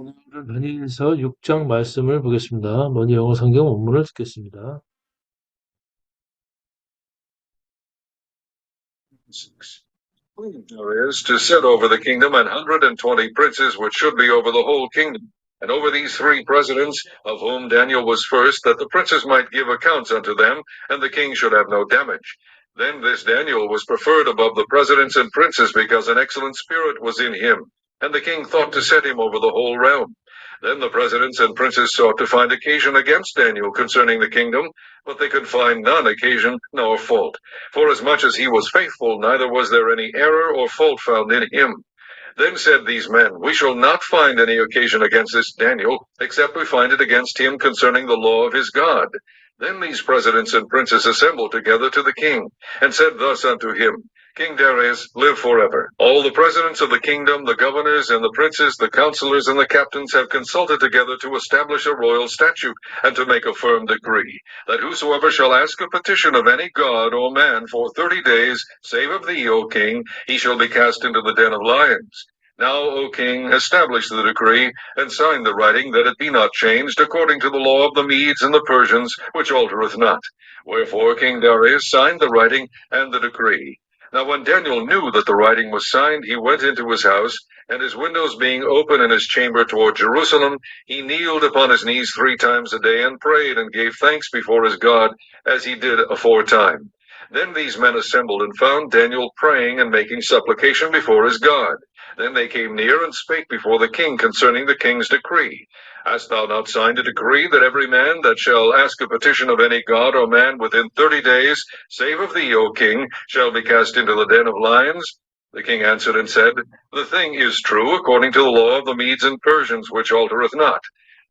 오늘은 다니엘서 6장 말씀을 보겠습니다. 먼저 영어 성경 원문을 듣겠습니다. There is to set over the kingdom an hundred and twenty princes, which should be over the whole kingdom, and over these three presidents, of whom Daniel was first, that the princes might give accounts unto them, and the king should have no damage. Then this Daniel was preferred above the presidents and princes, because an excellent spirit was in him, and the king thought to set him over the whole realm. Then the presidents and princes sought to find occasion against Daniel concerning the kingdom, but they could find none occasion nor fault. Forasmuch as he was faithful, neither was there any error or fault found in him. Then said these men, We shall not find any occasion against this Daniel, except we find it against him concerning the law of his God. Then these presidents and princes assembled together to the king, and said thus unto him, King Darius, live forever. All the presidents of the kingdom, the governors and the princes, the counselors and the captains have consulted together to establish a royal statute, and to make a firm decree, that whosoever shall ask a petition of any god or man for thirty days, save of thee, O king, he shall be cast into the den of lions. Now, O king, establish the decree, and sign the writing, that it be not changed, according to the law of the Medes and the Persians, which altereth not. Wherefore King Darius signed the writing and the decree. Now when Daniel knew that the writing was signed, he went into his house, and his windows being open in his chamber toward Jerusalem, he kneeled upon his knees three times a day, and prayed, and gave thanks before his God, as he did aforetime. Then these men assembled, and found Daniel praying and making supplication before his God. Then they came near and spake before the king concerning the king's decree. Hast thou not signed a decree that every man that shall ask a petition of any god or man within thirty days, save of thee, O king, shall be cast into the den of lions? The king answered and said, The thing is true according to the law of the Medes and Persians, which altereth not.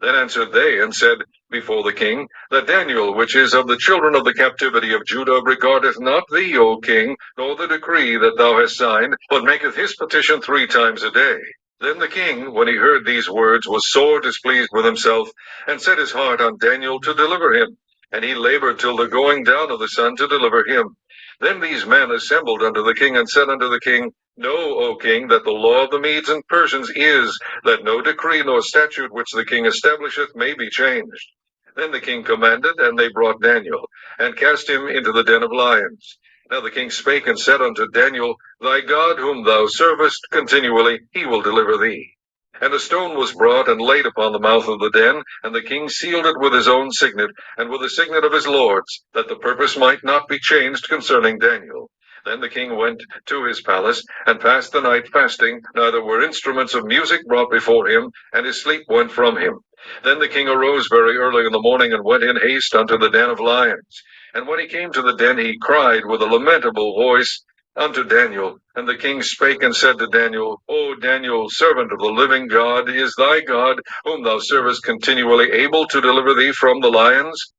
Then answered they and said before the king, That Daniel, which is of the children of the captivity of Judah, regardeth not thee, O king, nor the decree that thou hast signed, but maketh his petition three times a day. Then the king, when he heard these words, was sore displeased with himself, and set his heart on Daniel to deliver him. And he labored till the going down of the sun to deliver him. Then these men assembled unto the king, and said unto the king, Know, O king, that the law of the Medes and Persians is, that no decree nor statute which the king establisheth may be changed. Then the king commanded, and they brought Daniel, and cast him into the den of lions. Now the king spake and said unto Daniel, Thy God whom thou servest continually, he will deliver thee. And a stone was brought and laid upon the mouth of the den, and the king sealed it with his own signet, and with the signet of his lords, that the purpose might not be changed concerning Daniel. Then the king went to his palace, and passed the night fasting, neither were instruments of music brought before him, and his sleep went from him. Then the king arose very early in the morning, and went in haste unto the den of lions. And when he came to the den, he cried with a lamentable voice unto Daniel. And the king spake and said to Daniel, O Daniel, servant of the living God, is thy God, whom thou servest continually, able to deliver thee from the lions?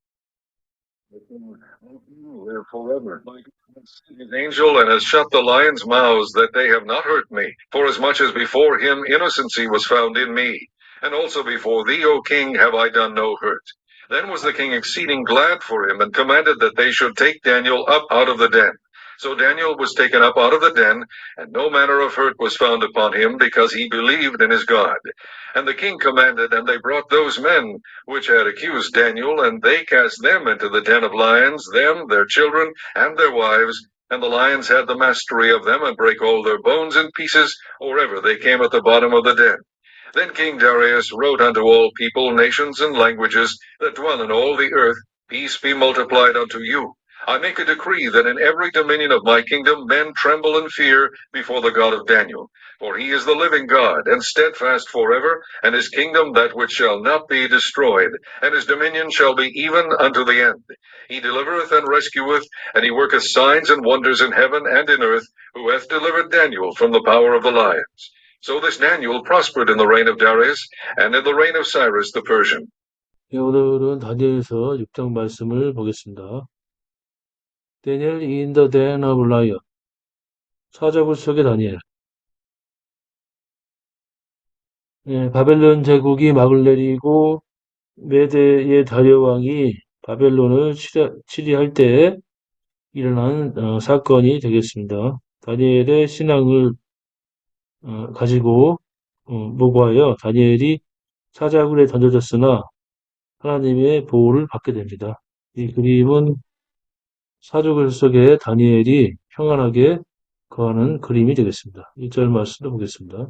Live forever. His angel and has shut the lions' mouths that they have not hurt me, forasmuch as before him innocency was found in me. And also before thee, O king, have I done no hurt. Then was the king exceeding glad for him, and commanded that they should take Daniel up out of the den. So Daniel was taken up out of the den, and no manner of hurt was found upon him, because he believed in his God. And the king commanded, and they brought those men which had accused Daniel, and they cast them into the den of lions, them, their children, and their wives. And the lions had the mastery of them, and brake all their bones in pieces, or ever they came at the bottom of the den. Then King Darius wrote unto all people, nations, and languages that dwell in all the earth, Peace be multiplied unto you. I make a decree that in every dominion of my kingdom men tremble and fear before the God of Daniel. For he is the living God, and steadfast forever, and his kingdom that which shall not be destroyed, and his dominion shall be even unto the end. He delivereth and rescueth, and he worketh signs and wonders in heaven and in earth, who hath delivered Daniel from the power of the lions. So this Daniel prospered in the reign of Darius, and in the reign of Cyrus the Persian. 네, 오늘은 다니엘서 6장 말씀을 보겠습니다. In the den of lion. 사자굴 속의 다니엘. 예, 바벨론 제국이 막을 내리고 메대의 다리오 왕이 바벨론을 치리, 치리 할 때 일어난 어, 사건이 되겠습니다. 다니엘의 신앙을 어, 가지고 어, 보고하여 다니엘이 사자굴에 던져졌으나 하나님의 보호를 받게 됩니다. 이 그림은 사자굴 속에 다니엘이 평안하게 거하는 그림이 되겠습니다. 1절 말씀을 보겠습니다.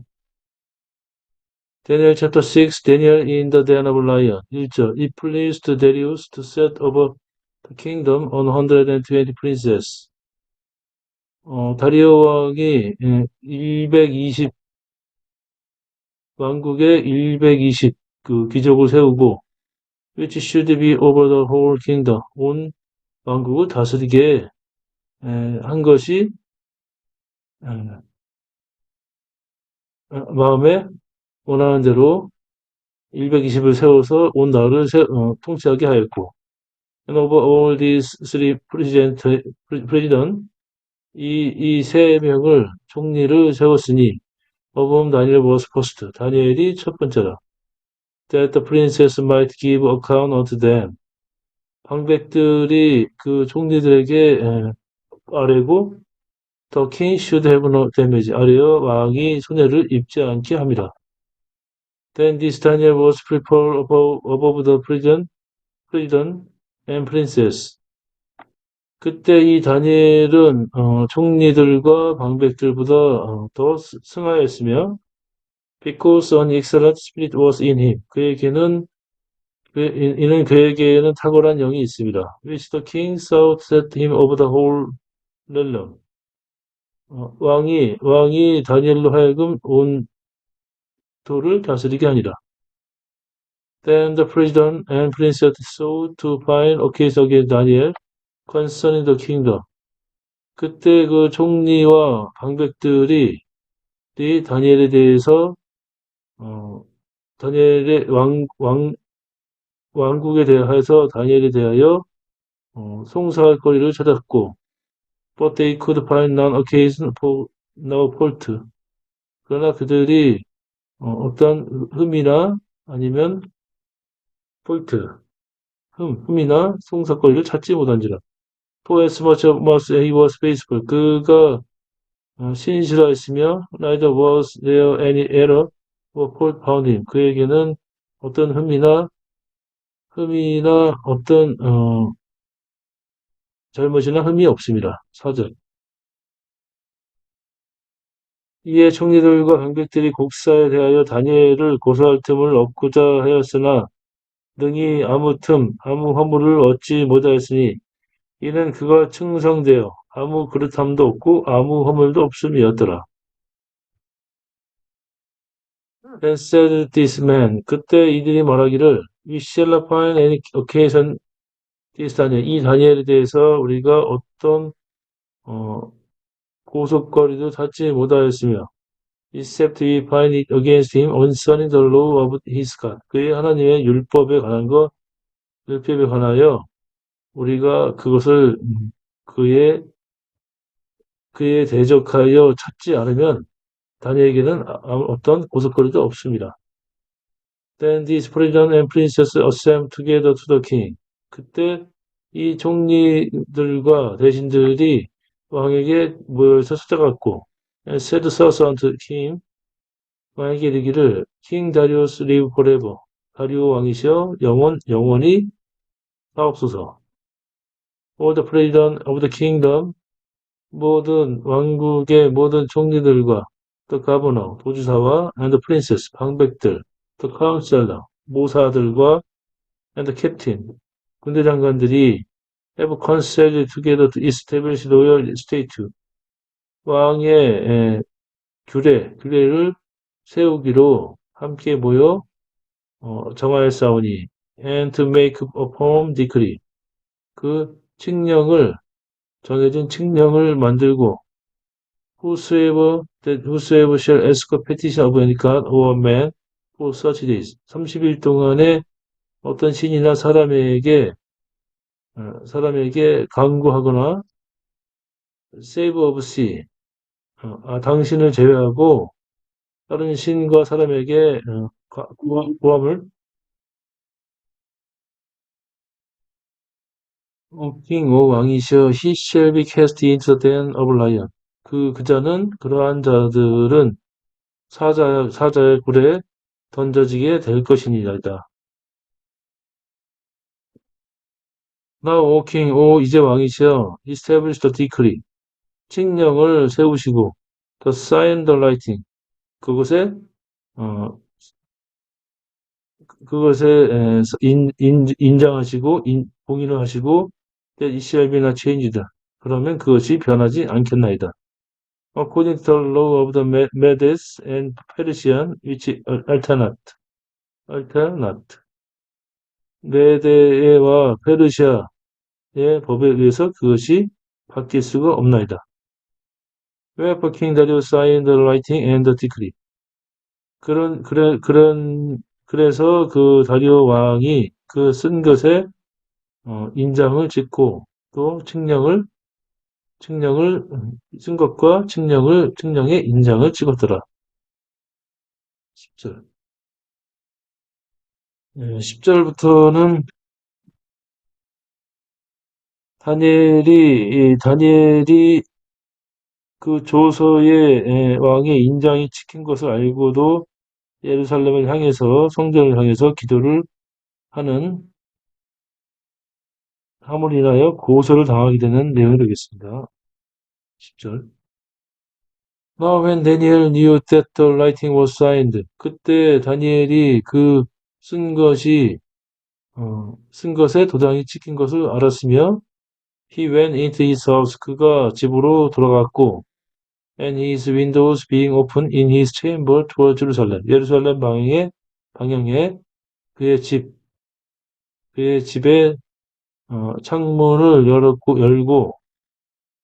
Daniel chapter 6, Daniel in the den of lion. 1절 It pleased Darius to set over the kingdom on 120 princes. 어, 다리오 왕이 120 왕국에 120그 귀족을 세우고 which should be over the whole kingdom 온 왕국을 다스리게 에, 한 것이 에, 어, 마음에 원하는 대로 120을 세워서 온 나라를 세, 어, 통치하게 하였고 and over all these three president, president 이, 이세 명을 총리를 세웠으니 of whom Daniel was first 다니엘이 첫 번째라 that the princess might give account unto them 방백들이 그 총리들에게 에, 아뢰고 the king should have no damage 아래여 왕이 손해를 입지 않게 함이라 Then this Daniel was prepared above, above the prison, prison and princess. 그때 이 다니엘은 어, 총리들과 방백들보다 어, 더 스- 승하였으며 because an excellent spirit was in him. 그에게는 그, 이- 이는 그에게는 탁월한 영이 있습니다. which the king sought set him over the whole realm. 어, 왕이 왕이 다니엘로 하여금 온 도를 다스리게 하니라. Then the president and princess sought to find a case against Daniel concerning the kingdom. 그때 그 총리와 방백들이 이 다니엘에 대해서 어, 다니엘의 왕, 왕, 왕국에 대하여서 다니엘에 대하여 어, 송사할 거리를 찾았고 but they could find none occasion for no fault. 그러나 그들이 어, 어떤 흠이나 아니면 폴트, 흠, 흠이나 송사 거리를 찾지 못한지라. For as much as he was faithful, 그가 어, 신실하였으며 neither was there any error or fault found him. 그에게는 어떤 흠이나 흠이나 어떤 어, 잘못이나 흠이 없습니다. 사절. 이에 총리들과 방백들이 곡사에 대하여 다니엘을 고소할 틈을 얻고자 하였으나 능히 아무 틈, 아무 허물을 얻지 못하였으니 이는 그가 충성되어 아무 그릇함도 없고 아무 허물도 없음이었더라. Then said this man, 그때 이들이 말하기를 Any occasion this Daniel. 이 다니엘에 대해서 우리가 어떤 어, 고속거리도 찾지 못하였으며 except we find it against him concerning the law of his God. 그의 하나님의 율법에 관한 것, 율법에 관하여 우리가 그것을 음, 그의 그에 대적하여 찾지 않으면 다니엘에게는 어떤 고속거리도 없습니다. Then these president and princess assembled together to the king. 그때 이 총리들과 대신들이 왕에게 모여서 찾아갔고 and said thus unto him 왕에게 이르기를 King Darius live forever. 다리오 왕이시여 영원 영원히 사옵소서. All the president of the kingdom 모든 왕국의 모든 총리들과 the governor 도지사와 and the princess 방백들 the counselor 모사들과 and the captain 군대 장관들이 have consulted together to establish royal state 왕의 에, 규례 규례를 세우기로 함께 모여 어, 정하였사오니 and to make a firm decree 그 칙령을 정해진 칙령을 만들고 whosoever that whosoever shall ask a petition of any god or man for days 30일 동안에 어떤 신이나 사람에게 어, 사람에게 강구하거나 save of sea 어, 아, 당신을 제외하고 다른 신과 사람에게 어, 구함을? king 오 왕이시여 he shall be cast into the den of lion. 그 그자는 그러한 자들은 사자 사자의 굴에 던져지게 될. Now, O king, 오 이제 왕이시여, establish the decree. 칙령을 세우시고, the sign the writing. 그것에 어, 그것에 에, 인, 인, 인, 공인을 하시고 be not changed. 그러면 그것이 변하지 않겠나이다. According to the law of the Me- Medes and Persian, which alternate, alternate. 메데와 페르시아의 법에 의해서 그것이 바뀔 수가 없나이다. Wherefore King Darius signed the writing and the decree. 그런 그래 그런 그래서 그 다리오 왕이 그 쓴 것에 어, 인장을 짓고 또 칙령을 칙령을 음, 쓴 것과 칙령을 칙령에 인장을 찍었더라. 10절. 예, 10절부터는 다니엘이 이 다니엘이 그 조서의 예, 왕의 인장이 찍힌 것을 알고도 예루살렘을 향해서 성전을 향해서 기도를 하는 함을 인하여 고소를 당하게 되는 내용이 되겠습니다. 10절. Now when Daniel knew that the writing was signed, 그때 다니엘이 그 쓴 것이 어, 쓴 것에 도장이 찍힌 것을 알았으며 he went into his house, 그가 집으로 돌아갔고 and his windows being open in his chamber toward Jerusalem, 예루살렘 방향에 방향에 그의 집 그의 집의 어, 창문을 열었고 열고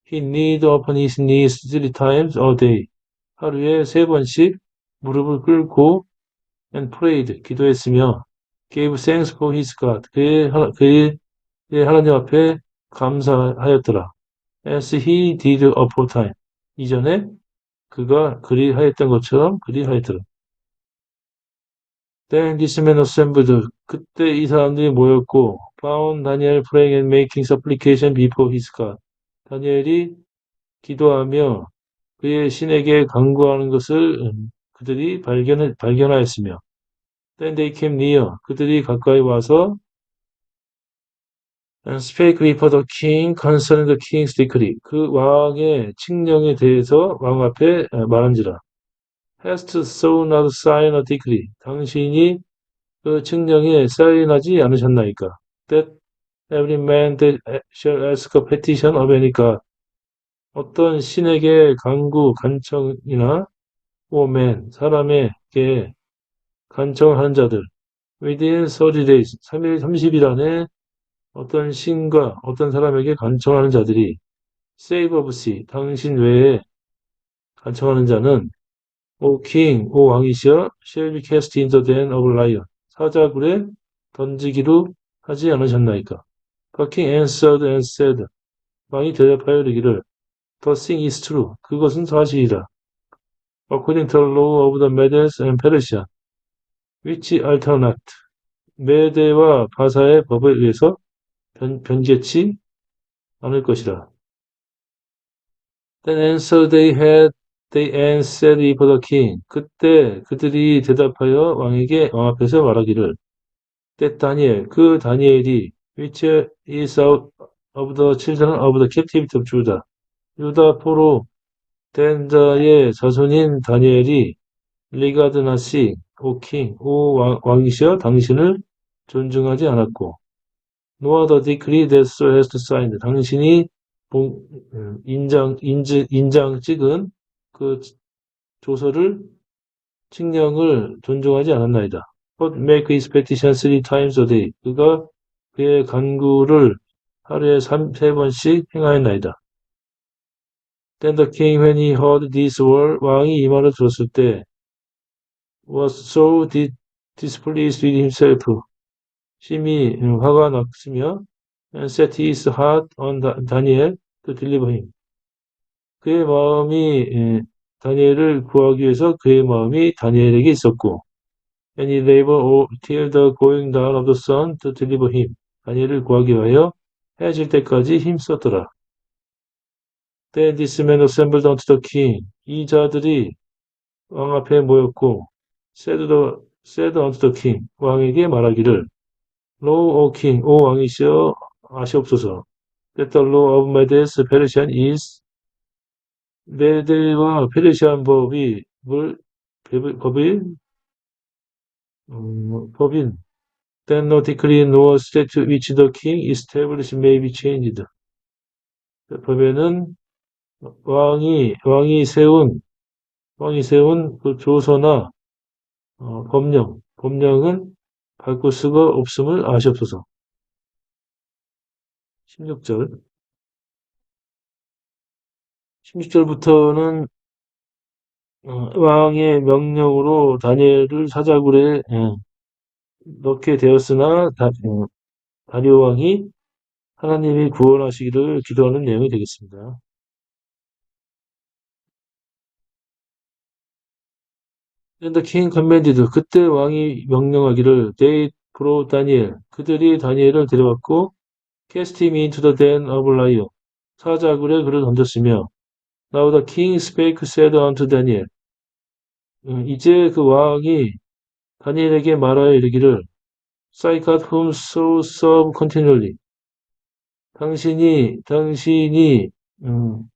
he kneeled upon his knees three times a day. 하루에 세 번씩 무릎을 꿇고 and prayed, 기도했으며 gave thanks for his God, 그의, 하나, 그의 하나님 앞에 감사하였더라. as he did aforetime. 이전에 그가 그리 하였던 것처럼 그리 하였더라. Then this man assembled. 그때 이 사람들이 모였고 found Daniel praying and making supplication before his God. 다니엘이 기도하며 그의 신에게 간구하는 것을 음, 그들이 발견, 발견하였으며 Then they came near. 그들이 가까이 와서 and spake before the king concerning the king's decree. 그 왕의 칙령에 대해서 왕 앞에 어, 말한지라. Hast thou not signed a decree? 당신이 그 칙령에 사인하지 않으셨나이까? That every man that shall ask a petition of any god. 어떤 신에게 간구, 간청이나 오맨, 사람에게 간청하는 자들, within 30 days, 3일, 30일 안에 어떤 신과 어떤 사람에게 간청하는 자들이 save of sea, 당신 외에 간청하는 자는 O king, 오 왕이시여, shall be cast into the den of lion. 사자굴에 던지기로 하지 않으셨나이까? The king answered and said, 왕이 대답하여 이르기를 The thing is true. 그것은 사실이다. According to the law of the Medes and Persia, which alternate. 메대와 바사의 법에 의해서 변, 변개치 않을 것이라. Then answer they had, they answered before the king. 그때 그들이 대답하여 왕에게 왕 앞에서 말하기를 that 다니엘, 그 다니엘이 which is out of the children of the captivity of Judah. 유다 포로 된 자의 자손인 다니엘이 리가드나시, 오 king, 오 왕, 왕이시여 당신을 존중하지 않았고 the decree that so has signed. 당신이 본- 음, 인장, 인지, 인장 찍은 그 조서를, 칙령을 존중하지 않았나이다. But make his petition three times a day. 그가 그의 간구를 하루에 삼, 세 번씩 행하였나이다. Then the king, when he heard this word, 왕이 이 말을 들었을 때, was so di- displeased with himself. 심히 음, 화가 났으며, and set his heart on Da- Daniel to deliver him. 그의 마음이 예, 다니엘을 구하기 위해서 그의 마음이 다니엘에게 있었고, and he labored all- till the going down of the sun to deliver him. 다니엘을 구하기 위하여 해질 때까지 힘썼더라. Then this man assembled unto the king. 이 자들이 왕 앞에 모였고, said, the, said unto the king, 왕에게 말하기를, Lo, O king, 오 왕이시여, 아시옵소서. That the law of Medes Persian is, 메대와 페르시안 법이, 뭘, 법이, 음, 법인, then no decree nor statute which the king established may be changed. 법에는 왕이, 왕이 세운, 왕이 세운 그 조서나, 어, 법령, 법령은 바꿀 수가 없음을 아시옵소서. 16절. 16절부터는 어, 왕의 명령으로 다니엘을 사자굴에 예, 넣게 되었으나 다, 어, 다리오 왕이 하나님이 구원하시기를 기도하는 내용이 되겠습니다. Then the king commanded 그때 왕이 명령하기를 they brought Daniel 그들이 다니엘을 데려왔고 cast him into the den of lion 사자굴에 그를 던졌으며 Now the king spake said unto Daniel 음, 이제 그 왕이 다니엘에게 말하여 이르기를 whom so serve continually 당신이 당신이 음,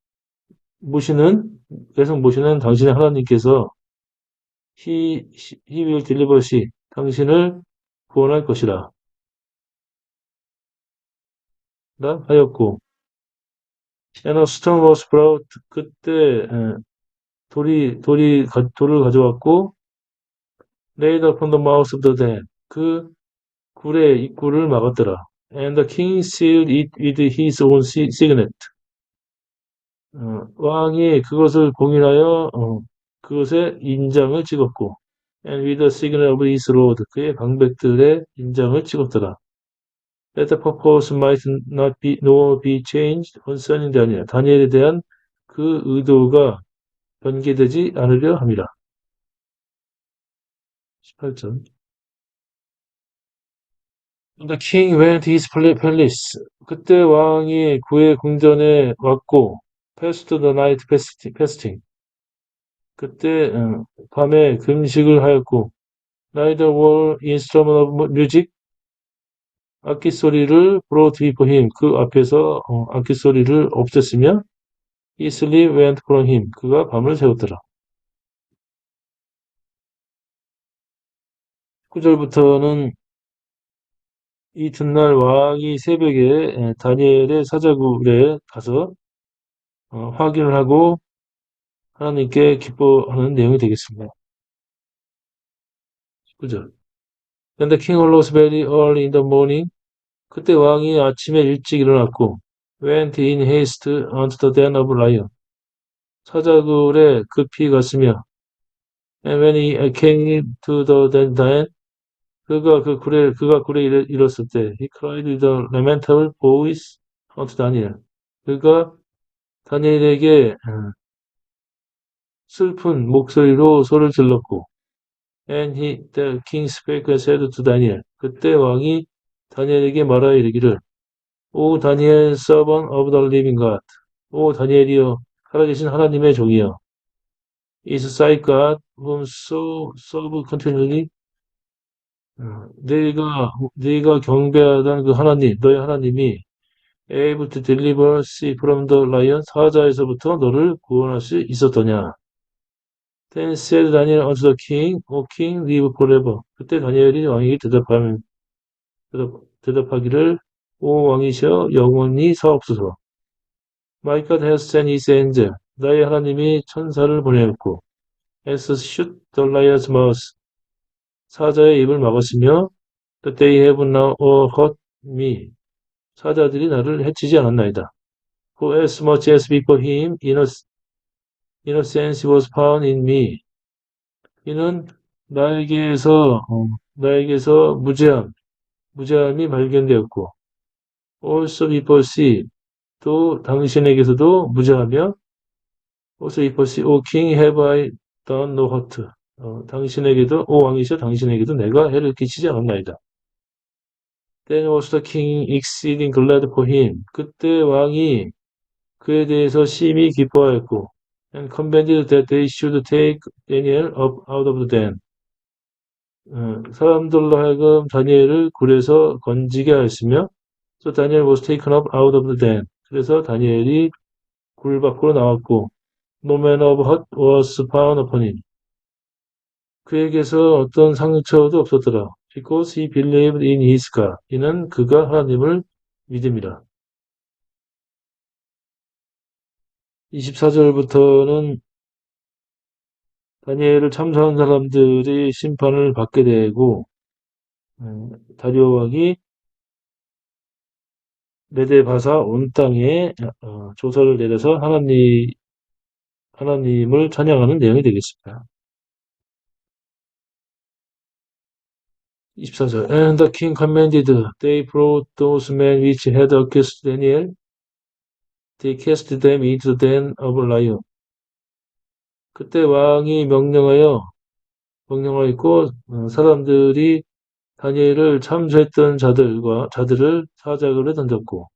모시는 계속 모시는 당신의 하나님께서 will deliver she 당신을 구원할 것이라 라 하였고 stone was brought 그때 에, 돌이 돌이 가- 돌을 가져왔고 laid upon the mouth of the den 그 굴의 입구를 막았더라 and the king sealed it with his own si- signet 어, 왕이 그것을 공인하여 어, 그것에 인장을 찍었고 and with the signet of his lord 그의 방백들의 인장을 찍었더라. That the purpose might not be nor be changed concerning Daniel. 다니엘에 대한 그 의도가 변개되지 않으려 함이라. 18절. The king went his palace. 그때 왕이 그의 궁전에 왔고 passed the night fasting. 그때 어, 밤에 금식을 하였고 neither were instrument of music 악기 소리를 brought before him 그 앞에서 어, 악기 소리를 없앴으며 he sleep went from him 그가 밤을 새웠더라. 9절부터는 이튿날 왕이 새벽에 에, 다니엘의 사자굴에 가서 어, 확인을 하고 하나님께 기뻐하는 내용이 되겠습니다. 19절. Then the king arose very early in the morning. 그때 왕이 아침에 일찍 일어났고 went in haste unto the den of lion. 사자굴에 급히 갔으며 and when he came to the den, den 그가 그 굴에 그가 굴에 이르렀을 때 he cried with a lamentable voice unto Daniel. 그가 다니엘에게 어, 슬픈 목소리로 소리를 질렀고 and he the king spake and said to Daniel. 그때 왕이 다니엘에게 말하여 이르기를 오 다니엘 servant of the living God. 오 다니엘이여 살아계신 하나님의 종이여. Thy God whom so serve continually? 어, 네가 네가 경배하던 그 하나님, 너의 하나님이 able to deliver thee from the lion 사자에서부터 너를 구원할 수 있었더냐? Then said Daniel unto the king, O king, live forever. 그때 다니엘이 왕에게 대답하면 대답, 대답하기를 오 왕이시여 영원히 사옵소서. My God has sent his angel. 나의 하나님이 천사를 보내었고 shut the lion's mouth. 사자의 입을 막았으며 have now hurt me. 사자들이 나를 해치지 않았나이다. For as much as before him, innoc- innocence was found in me. 이는 나에게서 어, 나에게서 무죄함, 무죄함이 발견되었고, also before see, 또 당신에게서도 무죄하며, also before see, O king, have I done no hurt. 어, 당신에게도, 오 왕이시여, 당신에게도 내가 해를 끼치지 않았나이다. Then was the king exceeding glad for him. 그때 왕이 그에 대해서 심히 기뻐하였고, and commanded that they should take Daniel up out of the den. 어, 사람들로 하여금 다니엘을 굴에서 건지게 하였으며 So Daniel was taken up out of the den. 그래서 다니엘이 굴 밖으로 나왔고 No manner of hurt was found upon him. 그에게서 어떤 상처도 없었더라. Because he believed in his God. 이는 그가 하나님을 믿음이라. 24절부터는 다니엘을 참소한 사람들이 심판을 받게 되고 음, 다리오 왕이 메데 바사 온 땅에 어, 조서를 내려서 하나님 하나님을 찬양하는 내용이 되겠습니다. 24절 And the king commanded, they brought those men which had accused Daniel, they cast them into the den of a lion. 그때 왕이 명령하여 명령하였고 어, 사람들이 다니엘을 참소했던 자들과 자들을 사자굴에 던졌고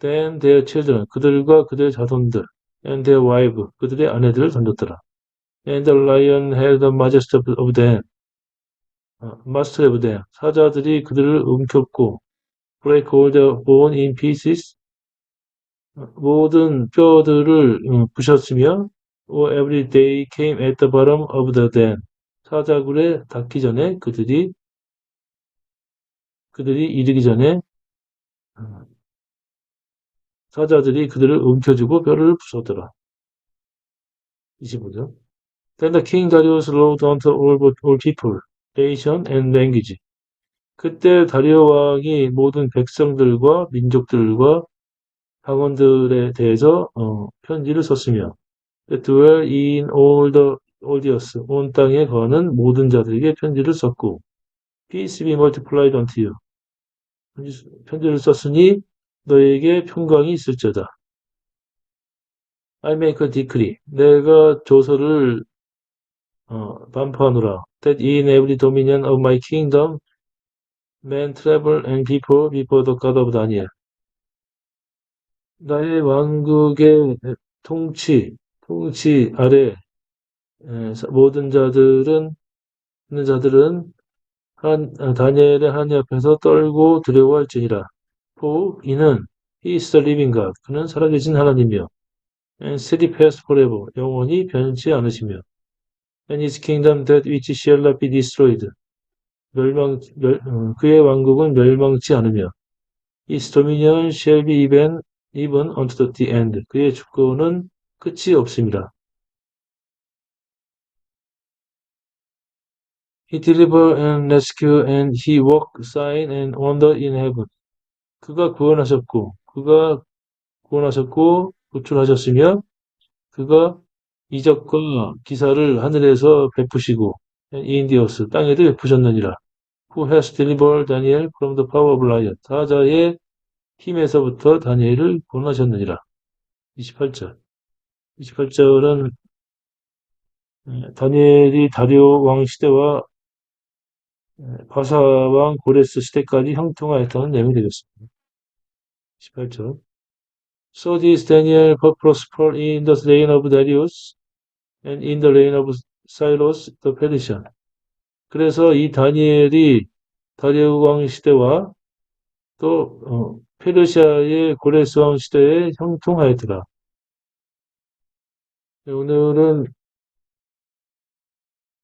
then their children 그들과 그들의 자손들 and their wife 그들의 아내들을 던졌더라. And the lion held the majesty of them 어, master of them 사자들이 그들을 움켰고 break all the bone in pieces 어, 모든 뼈들을 어, 부셨으며 every day came at the bottom of the den 사자굴에 닿기 전에 그들이 그들이 이르기 전에 어, 사자들이 그들을 움켜쥐고 뼈를 부쉈더라. 25절. Then the king Darius wrote unto all, all people, nation and language. 그때 다리오 왕이 모든 백성들과 민족들과 방언들에 대해서 어, 편지를 썼으며 dwell in all the earth, 온 땅에 거하는 모든 자들에게 편지를 썼고 peace be multiplied unto you. 편지, 편지를 썼으니 너에게 평강이 있을지어다. I make a decree. 내가 조서를 어, 반포하노라. That in every dominion of my kingdom men travel and people before the God of Daniel. 나의 왕국의 통치, 통치 아래 에, 모든 자들은 있는 자들은 한 아, 다니엘의 하나님 앞에서 떨고 두려워할지니라. For 이는 he is the living God. 그는 살아계신 하나님이요. And steadfast forever. 영원히 변치 않으시며. And his kingdom that which shall not be destroyed. 멸망, 멸, 어, 그의 왕국은 멸망치 않으며. His dominion shall be even, even unto the end. 그의 주권은 끝이 없습니다. He deliver and rescue and he work sign and wonder in heaven. 그가 구원하셨고, 그가 구원하셨고, 구출하셨으며, 그가 이적과 기사를 하늘에서 베푸시고, 인디어스 땅에도 베푸셨느니라. Who has delivered Daniel from the power of lion. 사자의 힘에서부터 다니엘을 구원하셨느니라. 28절. 28절은 다니엘이 다리오 왕 시대와 바사 왕 고레스 시대까지 형통하였다는 내용이 되겠습니다. 18절. So this Daniel prospered in the reign of Darius and in the reign of Cyrus the Persian. 그래서 이 다니엘이 다리오 왕 시대와 또 어, 페르시아의 고레스 왕 시대에 형통하였더라. 네, 오늘은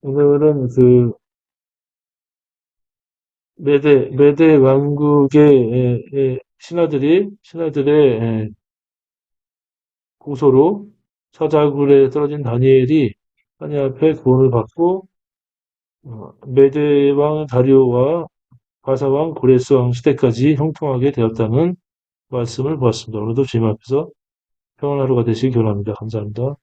오늘은 그 메대 메대 왕국의 에, 에, 신하들이 신하들의 에, 고소로 사자굴에 떨어진 다니엘이 하나님 앞에 구원을 받고 어, 메대 왕 다리오와 바사 왕 고레스 왕 시대까지 형통하게 되었다는 말씀을 보았습니다. 오늘도 주님 앞에서 평안한 하루가 되시길 기원합니다. 감사합니다.